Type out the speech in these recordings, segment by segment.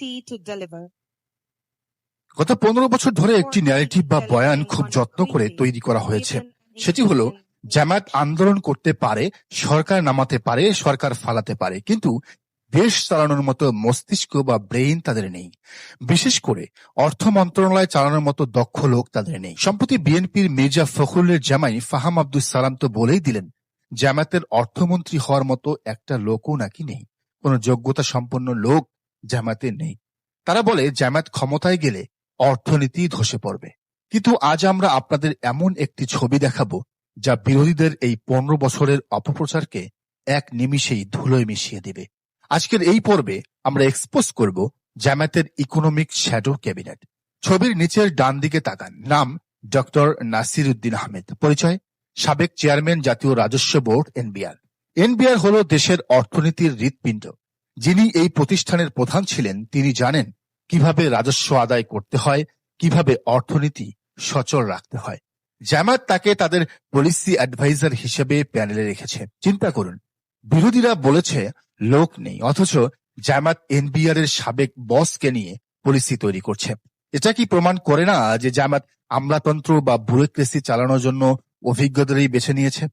ability to deliver. গত পনেরো বছর ধরে একটি ন্যারেটিভ বা বয়ান খুব যত্ন করে তৈরি করা হয়েছে। সেটি হলো জামায়াত আন্দোলন করতে পারে সরকার নামাতে পারে সরকার ফালাতে পারে কিন্তু দেশ চালানোর মতো মস্তিষ্ক বা ব্রেইন তাদের নেই। বিশেষ করে অর্থ মন্ত্রণালয় চালানোর মতো দক্ষ লোক তাদের নেই। সম্প্রতি বিএনপির মির্জা ফখরুলের জামাই ফাহাম আব্দুল সালাম তো বলেই দিলেন জামায়াতের অর্থমন্ত্রী হওয়ার মতো একটা লোকও নাকি নেই। কোনো যোগ্যতা সম্পন্ন লোক জামায়াতে নেই। তারা বলে জামায়াত ক্ষমতায় গেলে অর্থনীতি ধসে পড়বে। কিন্তু আজ আমরা আপনাদের এমন একটি ছবি দেখাবো, যা বিরোধীদের এই পনেরো বছরের অপপ্রচারকে এক নিমিষেই ধুলোয় মিশিয়ে দেবে। আজকের এই পর্বে আমরা এক্সপোজ করব জামায়াতের ইকোনমিক শ্যাডো ক্যাবিনেট ছবির নিচের ডান দিকে তাকান। নাম ডক্টর নাসির উদ্দিন আহমেদ। পরিচয়, সাবেক চেয়ারম্যান জাতীয় রাজস্ব বোর্ড, এনবিআর। এনবিআর হল দেশের অর্থনীতির হৃৎপিণ্ড। যিনি এই প্রতিষ্ঠানের প্রধান ছিলেন, তিনি জানেন কীভাবে রাজস্ব আদায় করতে হয়, কীভাবে অর্থনীতি সচল রাখতে হয়। জামাত তাকে তাদের পলিসি অ্যাডভাইজার হিসেবে প্যানেলে রেখেছে। চিন্তা করুন, বিরোধীরা বলেছে লোক নেই, অথচ জামাত এনবিআর এর সাবেক বসকে নিয়ে পলিসি তৈরি করছে। এটা কি প্রমাণ করে না যে জামাত আমলাতন্ত্র বা ব্যুরোক্রেসি চালানোর জন্য অভিজ্ঞতারই বেছে নিয়েছে?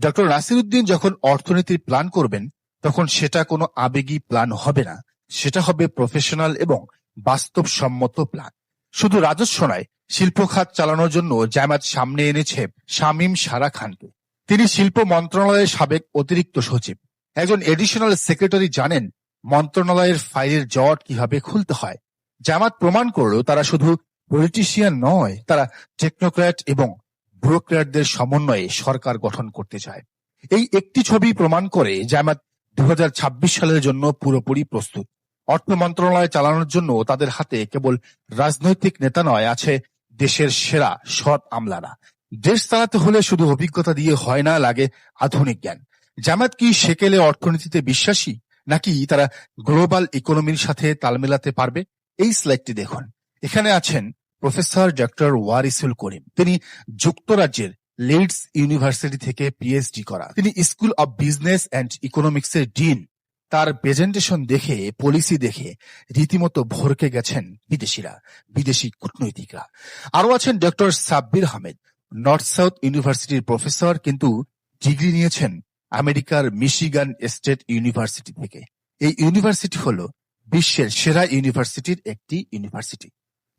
ডক্টর নাসিরুদ্দিন যখন অর্থনীতির প্ল্যান করবেন তখন সেটা কোনো আবেগী প্ল্যান হবে না। সেটা হবে প্রফেশনাল এবং বাস্তবসম্মত প্ল্যান শুধু রাজস্ব নয় শিল্প খাত চালানোর জন্য জামাত সামনে এনেছে শামীম সারা খানকে। তিনি শিল্প মন্ত্রণালয়ের সাবেক অতিরিক্ত সচিব। একজন এডিশনাল সেক্রেটারি জানেন মন্ত্রণালয়ের ফাইলের জট কীভাবে খুলতে হয়। জামাত প্রমাণ করল তারা শুধু পলিটিশিয়ান নয়, তারা টেকনোক্র্যাট এবং ব্যুরোক্র্যাটদের সমন্বয়ে সরকার গঠন করতে চায়। এই একটি ছবি প্রমাণ করে জামাত দু সালের জন্য পুরোপুরি প্রস্তুত। অর্থ মন্ত্রণালয় চালানোর জন্য তাদের হাতে কেবল রাজনৈতিক নেতা নয়, আছে দেশের সেরা সৎ আমলারা। দেশ চালাতে হলে শুধু অভিজ্ঞতা দিয়ে হয় না, লাগে আধুনিক জ্ঞান। জামাত কি সেকেলে অর্থনীতিতে বিশ্বাসী, নাকি তারা গ্লোবাল ইকোনমির সাথে তাল মেলাতে পারবে? এই স্লাইডটি দেখুন। এখানে আছেন প্রফেসর ডক্টর ওয়ারিসুল করিম। তিনি যুক্তরাজ্যের লিডস ইউনিভার্সিটি থেকে পিএইচডি করা। তিনি school of business and economics এর ডিন। তার প্রেজেন্টেশন দেখে, পলিসি দেখে রীতিমতো ভরকে গেছেন বিদেশিরা, বিদেশি কূটনৈতিকরা। আরও আছেন doctor Sabbir Ahmed, North South ইউনিভার্সিটির প্রফেসর, কিন্তু ডিগ্রি নিয়েছেন আমেরিকার মিশিগান স্টেট ইউনিভার্সিটি থেকে। এই ইউনিভার্সিটি হল বিশ্বের সেরা ইউনিভার্সিটির একটি ইউনিভার্সিটি।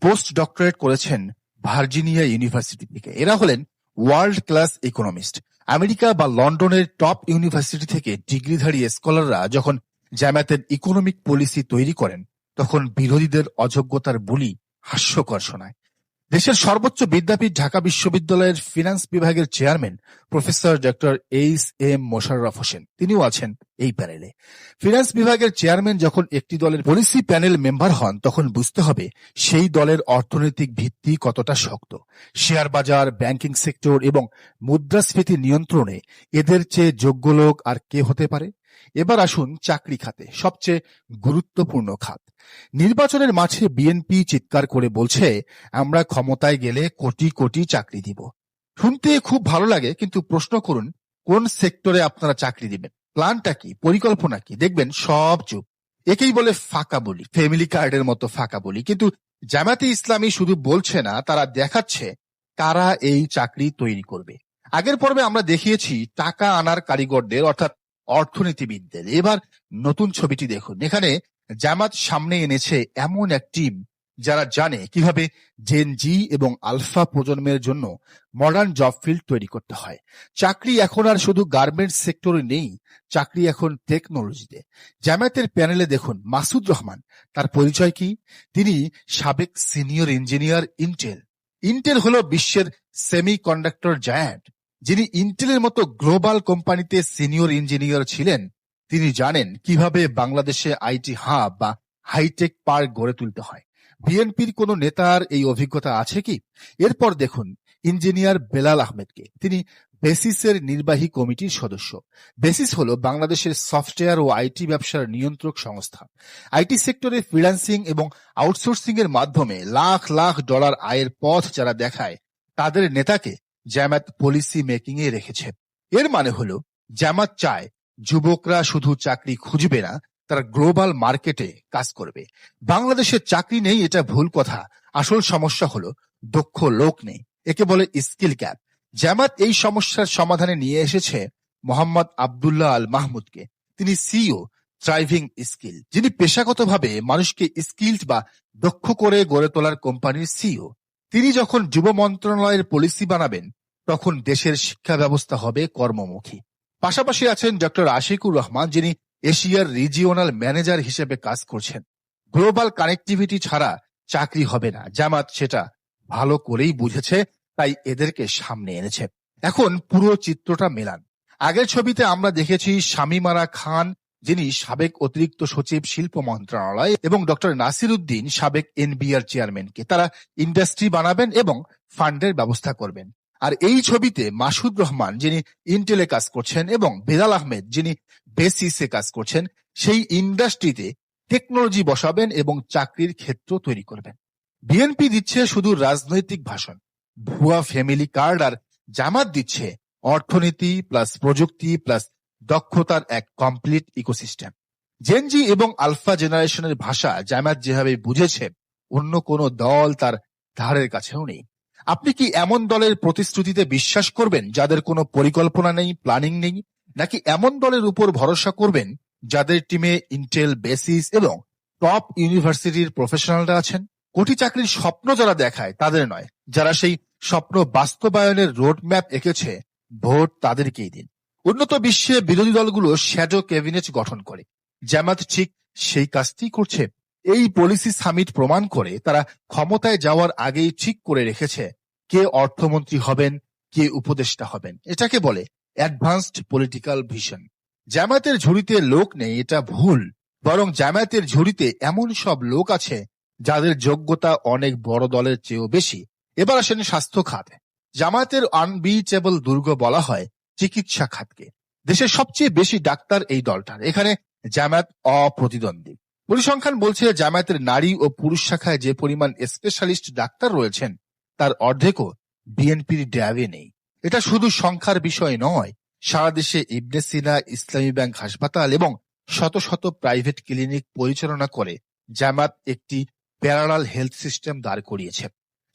পোস্ট ডক্টরেট করেছেন ভার্জিনিয়া ইউনিভার্সিটি থেকে। এরা হলেন ওয়ার্ল্ড ক্লাস ইকোনমিস্ট। আমেরিকা বা লন্ডনের টপ ইউনিভার্সিটি থেকে ডিগ্রিধারী স্কলাররা যখন জামায়াতের ইকোনমিক পলিসি তৈরি করেন, তখন বিরোধীদের অযোগ্যতার বুলি হাস্যকর শোনায়। দেশের সর্বোচ্চ বিদ্যাপীঠ ঢাকা বিশ্ববিদ্যালয়ের ফিনান্স বিভাগের chairman professor doctor H M Mosharraf Hossain. তিনিও আছেন এই প্যানেলে। ফিনান্স বিভাগের চেয়ারম্যান যখন একটি দলের পলিসি প্যানেল মেম্বার হন, তখন বুঝতে হবে সেই দলের অর্থনৈতিক ভিত্তি কতটা শক্ত। শেয়ার বাজার, ব্যাংকিং সেক্টর এবং মুদ্রাস্ফীতি নিয়ন্ত্রণে এদের চেয়ে যোগ্য লোক আর কে হতে পারে? এবার আসুন চাকরি খাতে, সবচেয়ে গুরুত্বপূর্ণ খাত। নির্বাচনের মাঠে বিএনপি চিৎকার করে বলছে, আমরা ক্ষমতায় গেলে কোটি কোটি চাকরি দিব। শুনতে খুব ভালো লাগে, কিন্তু প্রশ্ন করুন, কোন সেক্টরে আপনারা চাকরি দিবেন? প্ল্যানটা কি? পরিকল্পনা কি? দেখবেন সব চুপ। একেই বলে ফাঁকা বলি, ফ্যামিলি কার্ডের মতো ফাঁকা বলি। কিন্তু জামাতে ইসলামী শুধু বলছে না, তারা দেখাচ্ছে কারা এই চাকরি তৈরি করবে। আগের পর্বে আমরা দেখিয়েছি টাকা আনার কারিগরদের, অর্থাৎ অর্থনীতিবিদদের। এবার নতুন ছবিটি দেখুন। এখানে জামাত সামনে এনেছে এমন এক টিম যারা জানে কীভাবে জেন জি এবং আলফা প্রজন্মের জন্য মডার্ন জব ফিল্ড তৈরি করতে হয়। চাকরি এখন আর শুধু গার্মেন্টস সেক্টরে নেই, চাকরি এখন টেকনোলজিতে জামায়াতের প্যানেলে দেখুন মাসুদ রহমান, তার পরিচয় কি? তিনি সাবেক সিনিয়র ইঞ্জিনিয়ার ইন্টেল ইন্টেল হলো বিশ্বের সেমি কন্ডাক্টর জায়ান্ট যিনি ইন্টেলের মতো গ্লোবাল কোম্পানিতে সিনিয়র ইঞ্জিনিয়ার ছিলেন। তিনি জানেন কীভাবে বাংলাদেশে আইটি হাব বা হাইটেক পার্ক গড়ে তুলতে হয়। বিএনপির কোন নেতার এই অভিজ্ঞতা আছে কি? এরপর দেখুন, ইঞ্জিনিয়ার বেলাল আহমেদকে। তিনি বেসিসের নির্বাহী কমিটির সদস্য। বেসিস হলো বাংলাদেশের সফটওয়্যার ও আইটি ব্যবসার নিয়ন্ত্রক সংস্থা। আইটি সেক্টরে ফ্রিল্যান্সিং এবং আউটসোর্সিং এর মাধ্যমে লাখ লাখ ডলার আয়ের পথ যারা দেখায়, তাদের নেতাকে জামাত পলিসি মেকিং এ রেখেছে। এর মানে হলো জামাত চায় যুবকরা শুধু চাকরি খুঁজবে না, তারা গ্লোবাল মার্কেটে কাজ করবে। বাংলাদেশে চাকরি নেই, এটা ভুল কথা। আসল সমস্যা হলো, দক্ষ লোক নেই। একে বলে স্কিল গ্যাপ। জামাত এই সমস্যার সমাধানে নিয়ে এসেছে মোহাম্মদ আবদুল্লাহ আল মাহমুদকে তিনি সিইও, ড্রাইভিং স্কিল। যিনি পেশাগতভাবে মানুষকে স্কিলড বা দক্ষ করে গড়ে তোলার কোম্পানির সিইও। তিনি যখন যুব মন্ত্রণালয়ের পলিসি বানাবেন, তখন দেশের শিক্ষা ব্যবস্থা হবে কর্মমুখী। পাশাপাশি আছেন ডক্টর আশিকুর রহমান, যিনি এশিয়ার রিজিওনাল ম্যানেজার হিসেবে কাজ করছেন। গ্লোবাল কানেক্টিভিটি ছাড়া চাকরি হবে না। জামাত সেটা ভালো করেই বুঝেছে, তাই এদেরকে সামনে এনেছে। এখন পুরো চিত্রটা মেলান। আগের ছবিতে আমরা দেখেছি শামিমারা খান, যিনি সাবেক অতিরিক্ত সচিব শিল্প মন্ত্রণালয়, এবং ডক্টর নাসির উদ্দিন সাবেক এনবিআর চেয়ারম্যানকে। তারা ইন্ডাস্ট্রি বানাবেন এবং ফান্ডের ব্যবস্থা করবেন। আর এই ছবিতে মাসুদ রহমান, যিনি ইন্টেলে কাজ করছেন, এবং বেলাল আহমেদ, যিনি বেসিসে কাজ করছেন, সেই ইন্ডাস্ট্রিতে টেকনোলজি বসাবেন এবং চাকরির ক্ষেত্র তৈরি করবেন। বিএনপি দিচ্ছে শুধু রাজনৈতিক ভাষণ, ভুয়া ফ্যামিলি কার্ড আর জামাত দিচ্ছে অর্থনীতি প্লাস প্রযুক্তি প্লাস দক্ষতার এক কমপ্লিট ইকোসিস্টেম জেনজি এবং আলফা জেনারেশনের ভাষা জামাত যেভাবে বুঝেছে, অন্য কোনো দল তার ধারের কাছেও নেই। আপনি কি এমন দলের প্রতিশ্রুতিতে বিশ্বাস করবেন যাদের কোনো পরিকল্পনা নেই প্ল্যানিং নেই, নাকি এমন দলের উপর ভরসা করবেন যাদের টিমে ইন্টেল বেসিস এবং টপ ইউনিভার্সিটির প্রফেশনালরা আছেন? কোটি চাকরির স্বপ্ন যারা দেখায়, তাদের নয়। যারা সেই স্বপ্ন বাস্তবায়নের রোডম্যাপ এঁকেছে, ভোট তাদেরকেই দিন। উন্নত বিশ্বে বিরোধী দলগুলো শ্যাডো ক্যাবিনেট গঠন করে। জামাত ঠিক সেই কাজটি করছে এই পলিসি সামিট প্রমাণ করে তারা ক্ষমতায় যাওয়ার আগেই ঠিক করে রেখেছে কে অর্থমন্ত্রী হবেন, কে উপদেষ্টা হবেন। এটাকে বলে অ্যাডভান্সড পলিটিক্যাল ভিশন জামায়াতের ঝুড়িতে লোক নেই, এটা ভুল। বরং জামায়াতের ঝুড়িতে এমন সব লোক আছে যাদের যোগ্যতা অনেক বড় দলের চেয়েও বেশি। এবার আসেন স্বাস্থ্য খাত। জামায়াতের আনবিচেবল দুর্গ বলা হয় চিকিৎসা খাতকে। দেশের সবচেয়ে বেশি ডাক্তার এই দলটার। এখানে জামায়াত অপ্রতিদ্বন্দ্বী। পরিসংখ্যান বলছে জামায়াতের নারী ও পুরুষ শাখায় যে পরিমাণ স্পেশালিস্ট ডাক্তার রয়েছেন, তার অর্ধেকও বিএনপির ড্যাবে নেই। এটা শুধু সংখ্যার বিষয় নয়, সারা দেশে ইবনে সিনা, ইসলামী ব্যাংক হাসপাতাল এবং শত শত প্রাইভেট ক্লিনিক পরিচালনা করে জামাত একটি প্যারালাল হেলথ সিস্টেম দাঁড় করিয়েছে।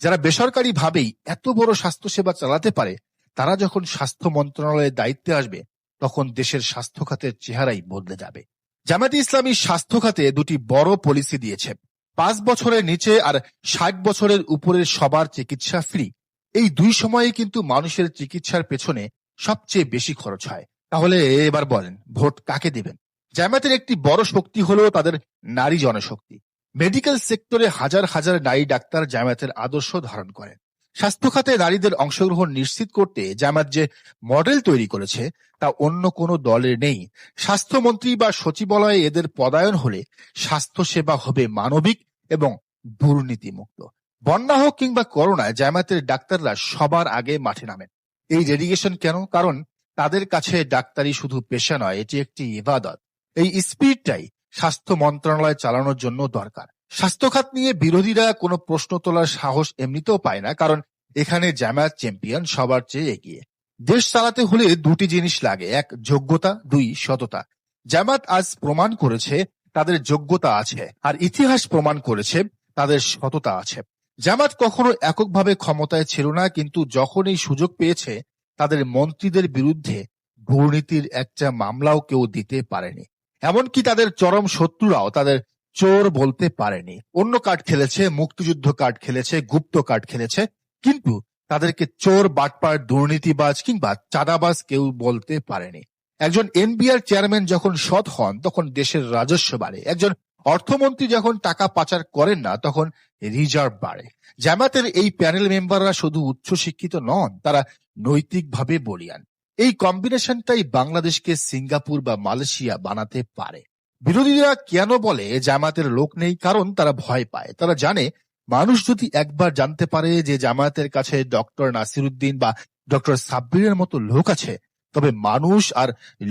যারা বেসরকারি ভাবেই এত বড় স্বাস্থ্যসেবা চালাতে পারে, তারা যখন স্বাস্থ্য মন্ত্রণালয়ের দায়িত্বে আসবে, তখন দেশের স্বাস্থ্য খাতের চেহারাই বদলে যাবে। জামাতে ইসলামী স্বাস্থ্য খাতে দুটি বড় পলিসি দিয়েছে। পাঁচ বছরের নিচে আর ষাট বছরের উপরের সবার চিকিৎসা ফ্রি। এই দুই সময়ে কিন্তু মানুষের চিকিৎসার পেছনে সবচেয়ে বেশি খরচ হয়। তাহলে এবার বলেন, ভোট কাকে দেবেন? জামাতের একটি বড় শক্তি হলো তাদের নারী জনশক্তি। মেডিকেল সেক্টরে হাজার হাজার নারী ডাক্তার জামায়াতের আদর্শ ধারণ করেন। স্বাস্থ্য খাতে নারীদের অংশগ্রহণ নিশ্চিত করতে জামাত যে মডেল তৈরি করেছে, তা অন্য কোনো দলের নেই। স্বাস্থ্যমন্ত্রী বা সচিবালয়ে এদের পদায়ন হলে স্বাস্থ্য সেবা হবে মানবিক এবং দুর্নীতিমুক্ত। বন্যা হোক কিংবা করোনায় জামাতের ডাক্তাররা সবার আগে মাঠে নামেন। এই ডেডিকেশন কেন? কারণ তাদের কাছে ডাক্তারি শুধু পেশা নয়, এটি একটি ইবাদত। এই স্পিডটাই স্বাস্থ্য মন্ত্রণালয় চালানোর জন্য দরকার। স্বাস্থ্য খাত নিয়ে বিরোধীরা কোনো প্রশ্ন তোলার সাহস এমনিতেও পায় না, কারণ এখানে জামায়াত চ্যাম্পিয়ন সবার চেয়ে এগিয়ে। দেশ চালাতে হলে দুটি জিনিস লাগে, এক, যোগ্যতা, দুই, সততা। জামাত আজ প্রমাণ করেছে তাদের যোগ্যতা আছে, আর ইতিহাস প্রমাণ করেছে তাদের সততা আছে। জামাত কখনো এককভাবে ক্ষমতায় ছিল না, কিন্তু যখন এই সুযোগ পেয়েছে, তাদের মন্ত্রীদের বিরুদ্ধে দুর্নীতির একটা মামলাও কেউ দিতে পারেনি। এমনকি তাদের চরম শত্রুরাও তাদের চোর বলতে পারেনি। অন্য কার্ড খেলেছে, মুক্তিযুদ্ধ কার্ড খেলেছে, গুপ্ত কার্ড খেলেছে, কিন্তু তাদেরকে চোর, বাটপার, দুর্নীতিবাজ কিংবা চাঁদাবাজ কেউ বলতে পারেনি। একজন এনবিআর চেয়ারম্যান যখন সৎ হন, তখন দেশের রাজস্ব বাড়ে। একজন অর্থমন্ত্রী যখন টাকা পাচার করেন না, তখন রিজার্ভ বাড়ে। জামাতের এই প্যানেল মেম্বাররা শুধু উচ্চশিক্ষিত নন, তারা নৈতিকভাবে বলিয়ান। এই কম্বিনেশনটাই বাংলাদেশকে সিঙ্গাপুর বা মালয়েশিয়া বানাতে পারে। বিরোধীরা কেন বলে জামাতের লোক নেই? কারণ তারা ভয় পায়। তারা জানে মানুষ যদি একবার জানতে পারে যে জামায়াতের কাছে ডক্টর নাসির উদ্দিন বা ডক্টর সাব্বিরের মতো লোক আছে তবে মানুষ আর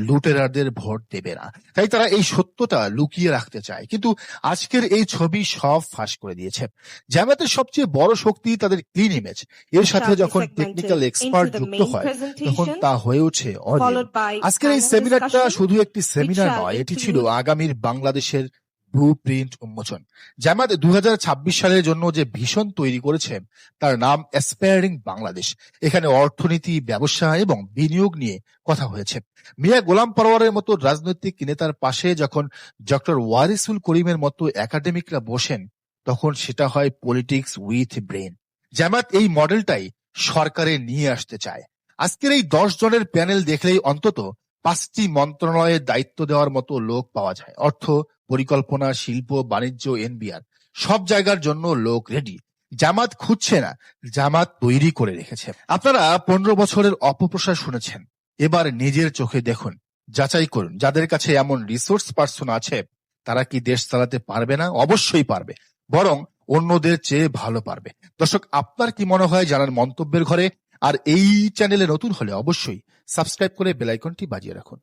লুটেরারদের ভোট দেবে না। তাই তারা এই সত্যটা লুকিয়ে রাখতে চায়। কিন্তু আজকের এই ছবি সব ফাঁস করে দিয়েছে। জামায়াতের সবচেয়ে বড় শক্তি তাদের ক্লিন ইমেজ এর সাথে যখন টেকনিক্যাল এক্সপার্ট যুক্ত হয় তখন তা হয়ে ওঠে আজকের এই সেমিনারটা শুধু একটি সেমিনার নয় এটি ছিল আগামীর বাংলাদেশের ব্লু প্রিন্ট উন্মোচন জামাত দু সালের জন্য যে ভীষণ তৈরি করেছে, তার নাম অ্যাসপায়ারিং বাংলাদেশ এখানে অর্থনীতি, ব্যবসা এবং বিনিয়োগ নিয়ে কথা হয়েছে। মিয়া গোলাম পরোয়ারের মতো রাজনৈতিক নেতার পাশে যখন ডক্টর ওয়ারিসুল করিমের মতো একাডেমিকরা বসেন, তখন সেটা হয় পলিটিক্স উইথ ব্রেন জামাত এই মডেলটাই সরকারে নিয়ে আসতে চায়। আজকের এই দশ জনের প্যানেল দেখলেই অন্তত পাঁচটি মন্ত্রণালয়ের দায়িত্ব দেওয়ার মতো লোক পাওয়া যায়। অর্থ পরিকল্পনা, শিল্প, বাণিজ্য, এনবিআর, সব জায়গার জন্য লোক রেডি জামাত খুঁজছে না, জামাত তৈরি করে রেখেছে। আপনারা পনেরো বছরের অপপ্রসার শুনেছেন। এবার নিজের চোখে দেখুন, যাচাই করুন, যাদের কাছে এমন রিসোর্স পার্সন আছে, তারা কি দেশ চালাতে পারবে না? অবশ্যই পারবে, বরং অন্যদের চেয়ে ভালো পারবে। দর্শক, আপনার কি মনে হয় জানার মন্তব্যের ঘরে? আর এই চ্যানেলে নতুন হলে অবশ্যই সাবস্ক্রাইব করে বেলাইকনটি বাজিয়ে রাখুন।